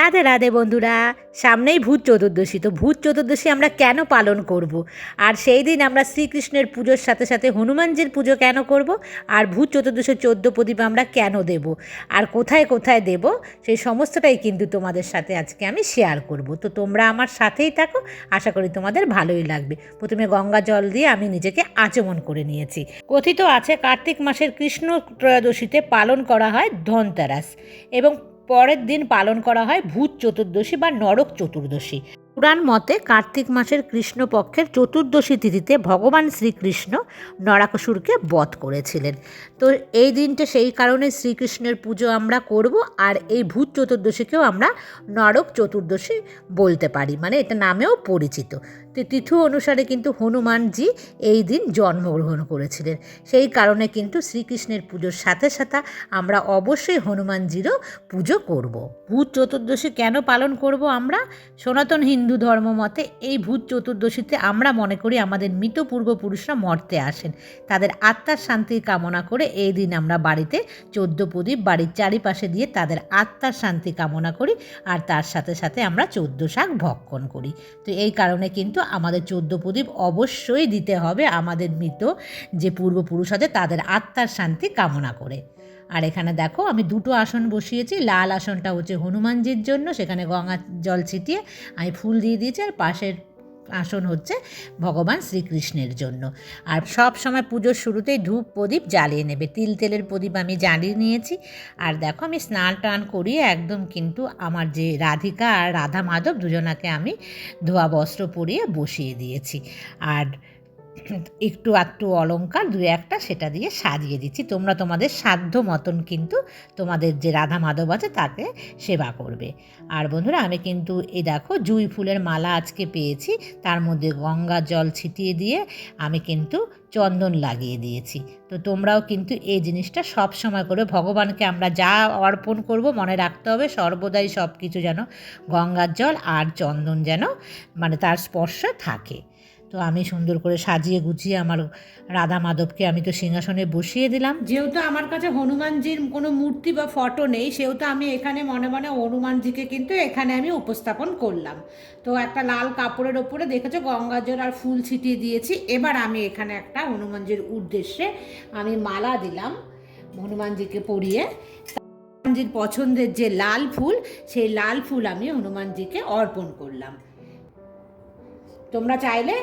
রাধে রাধে বন্ধুরা, সামনেই ভূত চতুর্দশী, তো ভূত চতুর্দশী আমরা কেন পালন করব। আর সেই দিন আমরা শ্রীকৃষ্ণের পুজোর সাথে সাথে হনুমানজির পুজো কেন করব। আর ভূত চতুর্দশীর চোদ্দ প্রদীপ আমরা কেন দেব? আর কোথায় কোথায় দেব? সেই সমস্তটাই কিন্তু তোমাদের সাথে আজকে আমি শেয়ার করব। তো তোমরা আমার সাথেই থাকো, আশা করি তোমাদের ভালোই লাগবে। প্রথমে গঙ্গা জল দিয়ে আমি নিজেকে আচমন করে নিয়েছি। কথিত আছে, কার্তিক মাসের কৃষ্ণ ত্রয়োদশীতে পালন করা হয় ধনতেরাস এবং পরের দিন পালন করা হয় ভূত চতুর্দশী বা নরক চতুর্দশী। পুরাণ মতে কার্তিক মাসের কৃষ্ণপক্ষের চতুর্দশী তিথিতে ভগবান শ্রীকৃষ্ণ নরাকসুরকে বধ করেছিলেন। তো এই দিনটা সেই কারণে শ্রীকৃষ্ণের পুজো আমরা করব আর এই ভূত চতুর্দশীকেও আমরা নরক চতুর্দশী বলতে পারি। মানে এটা নামেও পরিচিত। তো, তিথি অনুসারে কিন্তু হনুমানজি এই দিন জন্মগ্রহণ করেছিলেন। সেই কারণে কিন্তু শ্রীকৃষ্ণের পুজোর সাথে সাথে আমরা অবশ্যই হনুমানজিরও পুজো করব। ভূত চতুর্দশী কেন পালন করব আমরা? সনাতন হিন্দু ধর্ম মতে এই ভূত চতুর্দশীতে আমরা মনে করি আমাদের মৃত পূর্বপুরুষরা মর্তে আসেন। তাদের আত্মার শান্তির কামনা করে এই দিন আমরা বাড়িতে চোদ্দ প্রদীপ বাড়ির চারিপাশে দিয়ে তাদের আত্মার শান্তি কামনা করি আর তার সাথে সাথে আমরা চোদ্দ শাক ভক্ষণ করি। তো এই কারণে কিন্তু আমাদের চোদ্দ প্রদীপ অবশ্যই দিতে হবে আমাদের মৃত যে পূর্বপুরুষ আছে, তাদের আত্মার শান্তি কামনা করে। আর এখানে দেখো, আমি দুটো আসন বসিয়েছি, লাল আসনটা হচ্ছে হনুমানজির জন্য, সেখানে গঙ্গা জল ছিটিয়ে আমি ফুল দিয়ে দিয়েছি, আর পাশের আসন হচ্ছে ভগবান শ্রীকৃষ্ণের জন্য। আর সব সময় পুজোর শুরুতেই ধূপ প্রদীপ জ্বালিয়ে নেবে। তিল তেলের প্রদীপ আমি জ্বালিয়ে নিয়েছি। আর দেখো আমি স্নান টান করিয়ে একদম কিন্তু আমার যে রাধিকা আর রাধা মাধব দুজনাকে আমি ধোয়া বস্ত্র পরিয়ে বসিয়ে দিয়েছি। আর একটু একটু অলঙ্কার দু একটা সেটা দিয়ে সাজিয়ে দিচ্ছি। তোমরা তোমাদের সাধ্য মতন কিন্তু তোমাদের যে রাধা মাধব আছে তাকে সেবা করবে। আর বন্ধুরা, আমি কিন্তু এ দেখো জুই ফুলের মালা আজকে পেয়েছি, তার মধ্যে গঙ্গা জল ছিটিয়ে দিয়ে আমি কিন্তু চন্দন লাগিয়ে দিয়েছি। তো তোমরাও কিন্তু এই জিনিসটা সব সময় করে ভগবানকে আমরা যা অর্পণ করব মনে রাখতে হবে, সর্বদাই সব কিছু যেন গঙ্গার জল আর চন্দন যেন মানে তার স্পর্শ থাকে। তো আমি সুন্দর করে সাজিয়ে গুছিয়ে আমার রাধা মাধবকে আমি তো সিংহাসনে বসিয়ে দিলাম। যেহেতু আমার কাছে হনুমানজির কোনো মূর্তি বা ফটো নেই, সেহেতু আমি এখানে মনে মনে হনুমানজিকে কিন্তু এখানে আমি উপস্থাপন করলাম। তো একটা লাল কাপড়ের ওপরে দেখেছ গঙ্গা জল আর ফুল ছিটিয়ে দিয়েছি। এবার আমি এখানে একটা হনুমানজির উদ্দেশ্যে আমি মালা দিলাম হনুমানজিকে পরিয়ে। হনুমানজির পছন্দের যে লাল ফুল, সেই লাল ফুল আমি হনুমানজিকে অর্পণ করলাম। তোমরা চাইলে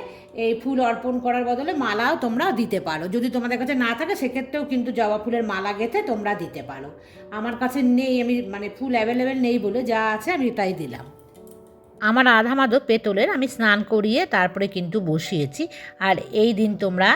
এই ফুল অর্পণ করার বদলে মালাও তোমরা দিতে পারো। যদি তোমাদের কাছে না থাকে, সেক্ষেত্রেও কিন্তু জবা ফুলের মালা গেঁথে তোমরা দিতে পারো। আমার কাছে নেই, আমি মানে ফুল অ্যাভেলেবেল নেই বলে যা আছে আমি তাই দিলাম। আমার আধা মাদক পেতলের আমি স্নান করিয়ে তারপরে কিন্তু বসিয়েছি। আর এই দিন তোমরা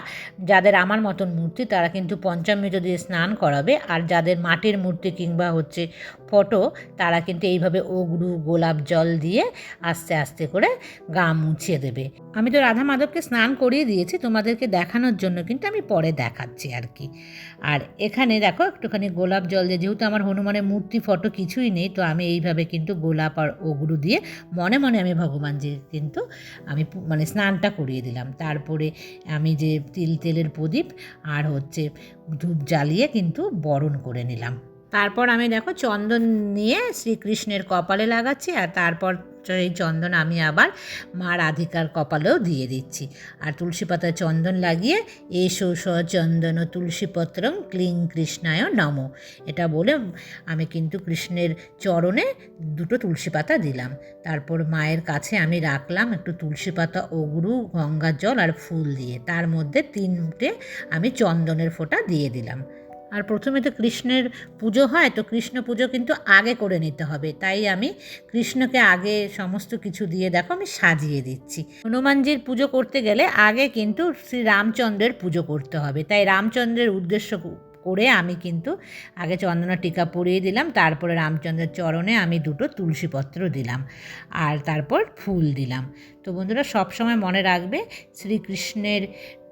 যাদের আমার মতন মূর্তি, তারা কিন্তু পঞ্চামৃত দিয়ে স্নান করাবে। আর যাদের মাটির মূর্তি কিংবা হচ্ছে ফটো, তারা কিন্তু এইভাবে অগরু, গোলাপ জল দিয়ে আস্তে আস্তে করে গা মুছিয়ে দেবে। আমি তো রাধা মাধবকে স্নান করিয়ে দিয়েছি, তোমাদেরকে দেখানোর জন্য কিন্তু আমি পরে দেখাচ্ছি আর কি। আর এখানে দেখো একটুখানি গোলাপ জল দিয়ে, যেহেতু আমার হনুমানের মূর্তি, ফটো কিছুই নেই, তো আমি এইভাবে কিন্তু গোলাপ আর অগরু দিয়ে মনে মনে আমি ভগবানজির কিন্তু আমি মানে স্নানটা করিয়ে দিলাম। তারপরে আমি যে তিল, তেলের প্রদীপ আর হচ্ছে ধূপ জ্বালিয়ে কিন্তু বরণ করে নিলাম। তারপর আমি দেখো চন্দন নিয়ে শ্রীকৃষ্ণের কপালে লাগাচ্ছি আর তারপর এই চন্দন আমি আবার মা রাধিকার কপালেও দিয়ে দিচ্ছি। আর তুলসী পাতায় চন্দন লাগিয়ে এসো সচন্দন তুলসীপত্রং ক্লিং কৃষ্ণায় নম। এটা বলে আমি কিন্তু কৃষ্ণের চরণে দুটো তুলসী পাতা দিলাম। তারপর মায়ের কাছে আমি রাখলাম একটু তুলসী পাতা, অগরু, গঙ্গার জল আর ফুল দিয়ে। তার মধ্যে তিনটে আমি চন্দনের ফোঁটা দিয়ে দিলাম। আর প্রথমে তো কৃষ্ণের পুজো হয়, তো কৃষ্ণ পুজো কিন্তু আগে করে নিতে হবে। তাই আমি কৃষ্ণকে আগে সমস্ত কিছু দিয়ে দেখো, আমি সাজিয়ে দিচ্ছি। হনুমানজির পুজো করতে গেলে আগে কিন্তু শ্রী রামচন্দ্রের পুজো করতে হবে। তাই রামচন্দ্রের উদ্দেশ্য করে আমি কিন্তু আগে চন্দনা টিকা পরিয়ে দিলাম, তারপরে রামচন্দ্রের চরণে আমি দুটো তুলসীপত্র দিলাম আর তারপর ফুল দিলাম। তো বন্ধুরা সব সময় মনে রাখবে, শ্রীকৃষ্ণের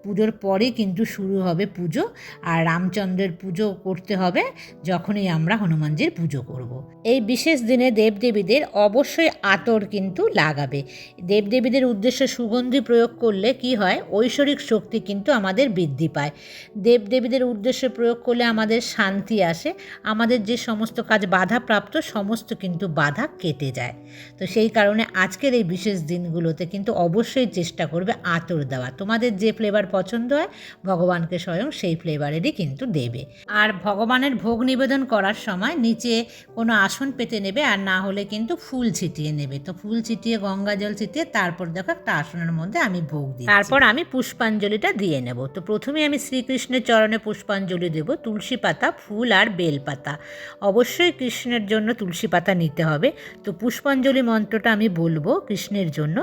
পুজোর পরেই কিন্তু শুরু হবে পুজো আর রামচন্দ্রের পুজো করতে হবে যখনই আমরা হনুমানজির পুজো করব। এই বিশেষ দিনে দেবদেবীদের অবশ্যই আতর কিন্তু লাগাবে। দেবদেবীদের উদ্দেশ্যে সুগন্ধি প্রয়োগ করলে কি হয়? ঐশ্বরিক শক্তি কিন্তু আমাদের বৃদ্ধি পায়। দেবদেবীদের উদ্দেশ্যে প্রয়োগ করলে আমাদের শান্তি আসে। আমাদের যে সমস্ত কাজ বাধাপ্রাপ্ত সমস্ত কিন্তু বাধা কেটে যায়। তো সেই কারণে আজকের এই বিশেষ দিনগুলোতে কিন্তু অবশ্যই চেষ্টা করবে আতর দেওয়া। তোমাদের যে ফ্লেভার পছন্দ হয়, ভগবানকে স্বয়ং সেই ফ্লেভারেরই কিন্তু দেবে। আর ভগবানের ভোগ নিবেদন করার সময় নিচে কোনো আসন পেতে নেবে আর না হলে কিন্তু ফুল ছিটিয়ে নেবে। তো ফুল ছিটিয়ে, গঙ্গা জল ছিটিয়ে, তারপর দেখো একটা আসনের মধ্যে আমি ভোগ দিই তারপর আমি পুষ্পাঞ্জলিটা দিয়ে নেব। তো প্রথমে আমি শ্রীকৃষ্ণের চরণে পুষ্পাঞ্জলি দেব। তুলসী পাতা, ফুল আর বেল পাতা। অবশ্যই কৃষ্ণের জন্য তুলসী পাতা নিতে হবে। তো পুষ্পাঞ্জলি মন্ত্রটা আমি বলব কৃষ্ণের জন্য।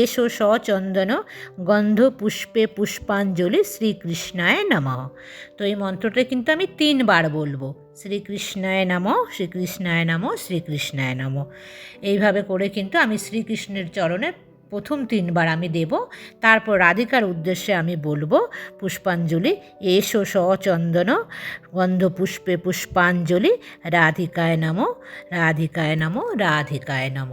এসো সচন্দন গন্ধ পুষ্পে পুষ্পাঞ্জলি শ্রীকৃষ্ণায় নাম। তো এই মন্ত্রটা কিন্তু আমি তিনবার বলব। শ্রীকৃষ্ণায় নম, শ্রীকৃষ্ণায় নাম, শ্রীকৃষ্ণায় নম। এইভাবে করে কিন্তু আমি শ্রীকৃষ্ণের চরণে প্রথম তিনবার আমি দেব, তারপর রাধিকার উদ্দেশ্যে আমি বলব, পুষ্পাঞ্জলি, এসো সচন্দন গন্ধ পুষ্পে পুষ্পাঞ্জলি, রাধিকায় নম রাধিকায় নম রাধিকায় নম।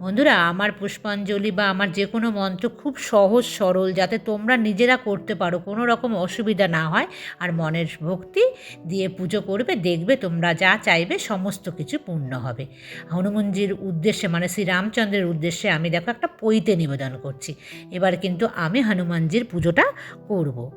বন্ধুরা, আমার পুষ্পাঞ্জলি বা আমার যে কোনো মন্ত্র খুব সহজ, সরল, যাতে তোমরা নিজেরা করতে পারো, কোনো রকম অসুবিধা না হয়, আর মনের ভক্তি দিয়ে পুজো করবে, দেখবে তোমরা যা চাইবে, সমস্ত কিছু পূর্ণ হবে। হনুমানজির উদ্দেশ্যে মানে শ্রীরামচন্দ্রের উদ্দেশ্যে আমি দেখো একটা পৈতে নিবেদন করছি। এবার কিন্তু আমি হনুমানজির পুজোটা করব।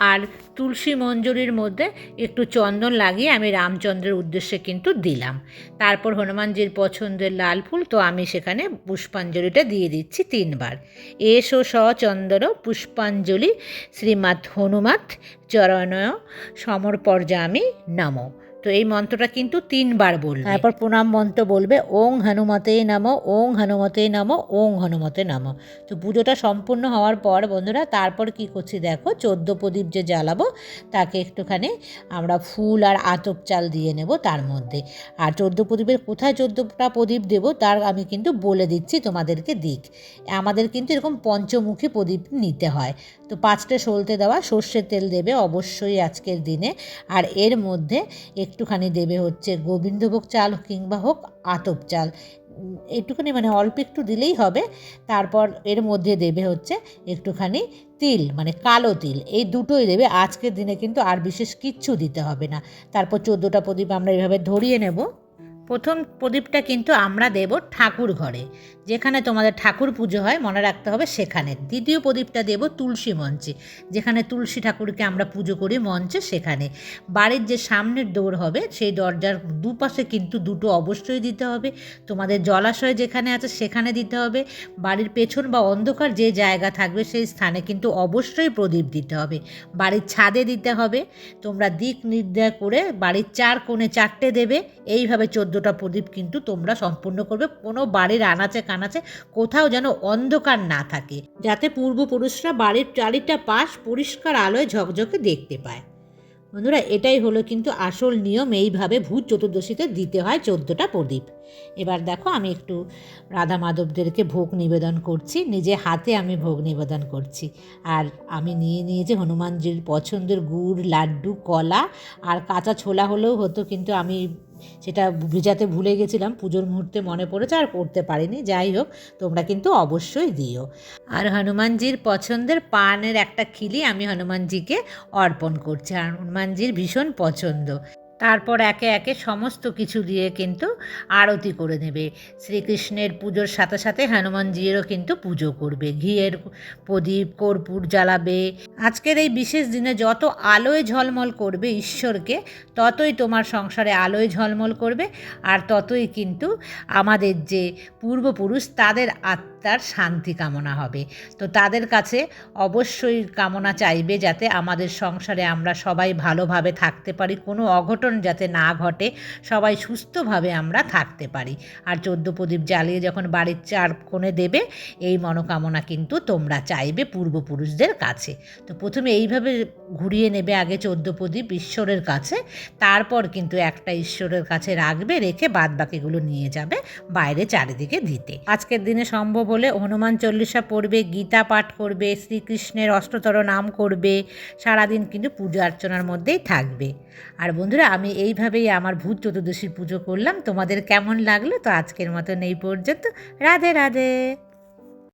আর তুলসী মঞ্জুরির মধ্যে একটু চন্দন লাগিয়ে আমি রামচন্দ্রের উদ্দেশ্যে কিন্তু দিলাম। তারপর হনুমানজির পছন্দের লাল ফুল তো আমি সেখানে পুষ্পাঞ্জলিটা দিয়ে দিচ্ছি তিনবার। এসো সচন্দন পুষ্পাঞ্জলি শ্রীমাত হনুমাত চরণয় সমর্পর্যামি নমো। তো এই মন্ত্রটা কিন্তু তিনবার বলবে। তারপর প্রণাম মন্ত্র বলবে, ওং হনুমতে নামো, ওং হনুমতে নামো, ওং হনুমতে নামো। তো পুজোটা সম্পূর্ণ হওয়ার পর বন্ধুরা, তারপর কি করছি দেখো, চোদ্দ প্রদীপ যে জ্বালাবো, তাকে একটুখানি আমরা ফুল আর আতপ চাল দিয়ে নেব তার মধ্যে। আর চোদ্দ প্রদীপের কোথায় চোদ্দটা প্রদীপ দেব, তার আমি কিন্তু বলে দিচ্ছি তোমাদেরকে দিক। আমাদের কিন্তু এরকম পঞ্চমুখী প্রদীপ নিতে হয়। তো পাঁচটা সলতে দেওয়া সর্ষের তেল দেবে অবশ্যই আজকের দিনে। আর এর মধ্যে একটুখানি দেবে হচ্ছে গোবিন্দভোগ চাল কিংবা হোক আতপ চাল। একটুখানি মানে অল্প একটু দিলেই হবে। তারপর এর মধ্যে দেবে হচ্ছে একটুখানি তিল মানে কালো তিল। এই দুটোই দেবে। আজকের দিনে কিন্তু আর বিশেষ কিচ্ছু দিতে হবে না। তারপর চোদ্দোটা প্রদীপ আমরা এভাবে ধরিয়ে নেব। প্রথম প্রদীপটা কিন্তু আমরা দেব ঠাকুর ঘরে। যেখানে তোমাদের ঠাকুর পুজো হয়, মনে রাখতে হবে সেখানে। দ্বিতীয় প্রদীপটা দেব তুলসী মঞ্চে। যেখানে তুলসী ঠাকুরকে আমরা পুজো করি মঞ্চে, সেখানে। বাড়ির যে সামনের দৌড় হবে, সেই দরজার দুপাশে কিন্তু দুটো অবশ্যই দিতে হবে। তোমাদের জলাশয় যেখানে আছে, সেখানে দিতে হবে। বাড়ির পেছন বা অন্ধকার যে জায়গা থাকবে, সেই স্থানে কিন্তু অবশ্যই প্রদীপ দিতে হবে। বাড়ির ছাদে দিতে হবে। তোমরা দিক নির্দেশ করে বাড়ির চার কোণে চারটে দেবে। এইভাবে চোদ্দোটা প্রদীপ কিন্তু তোমরা সম্পূর্ণ করবে। কোনো বাড়ির আনাচে কানাচে কোথাও যেন অন্ধকার না থাকে, যাতে পূর্বপুরুষরা বাড়ির চারিটা পাশ পরিষ্কার আলোয় ঝকঝকে দেখতে পায়। বন্ধুরা, এটাই হলো কিন্তু আসল নিয়ম, এইভাবে ভূত চতুর্দশীতে দিতে হয় চোদ্দোটা প্রদীপ। এবার দেখো, আমি একটু রাধা মাধবদেরকে ভোগ নিবেদন করছি, নিজে হাতে আমি ভোগ নিবেদন করছি। আর আমি নিয়ে নিয়েছি হনুমানজির পছন্দের গুড়, লাড্ডু, কলা, আর কাঁচা ছোলা হলেও হতো, কিন্তু আমি সেটা যাতে ভুলে গেছিলাম, পুজোর মুহূর্তে মনে পড়েছে আর করতে পারিনি, যাই হোক, তোমরা কিন্তু অবশ্যই দিও। আর হনুমানজির পছন্দের পানের একটা খিলি আমি হনুমানজিকে অর্পণ করছি, আর হনুমানজির ভীষণ পছন্দ। তারপর একে একে সমস্ত কিছু দিয়ে কিন্তু আরতি করে নেবে। শ্রীকৃষ্ণের পুজোর সাথে সাথে হনুমানজিরও কিন্তু পুজো করবে। ঘিয়ের প্রদীপ, কর্পূর জ্বালাবে। আজকের এই বিশেষ দিনে যত আলোয় ঝলমল করবে ঈশ্বরকে, ততই তোমার সংসারে আলোয় ঝলমল করবে। আর ততই কিন্তু আমাদের যে পূর্বপুরুষ, তাদের আত্মার শান্তি কামনা হবে। তো তাদের কাছে অবশ্যই কামনা চাইবে যাতে আমাদের সংসারে আমরা সবাই ভালোভাবে থাকতে পারি, কোনো অঘটন যাতে না ঘটে, সবাই সুস্থভাবে আমরা থাকতে পারি। আর চোদ্দ প্রদীপ জ্বালিয়ে যখন বাড়ির চার কোণে দেবে, এই মনোকামনা কিন্তু তোমরা চাইবে পূর্বপুরুষদের কাছে। তো প্রথমে এইভাবে ঘুরিয়ে নেবে আগে চোদ্দ প্রদীপ ঈশ্বরের কাছে, তারপর কিন্তু একটা ঈশ্বরের কাছে রাখবে, রেখে বাদ বাকিগুলো নিয়ে যাবে বাইরে চারিদিকে দিতে। আজকের দিনে সম্ভব হলে হনুমান চল্লিশা পড়বে, গীতা পাঠ করবে, শ্রীকৃষ্ণের অষ্টতর নাম করবে, সারাদিন কিন্তু পূজা অর্চনার মধ্যেই থাকবে। আর বন্ধুরা, আমি এইভাবেই আমার ভূত চতুর্দশীর পুজো করলাম। তোমাদের কেমন লাগল? তো আজকের মতন এই পর্যন্ত। রাধে রাধে।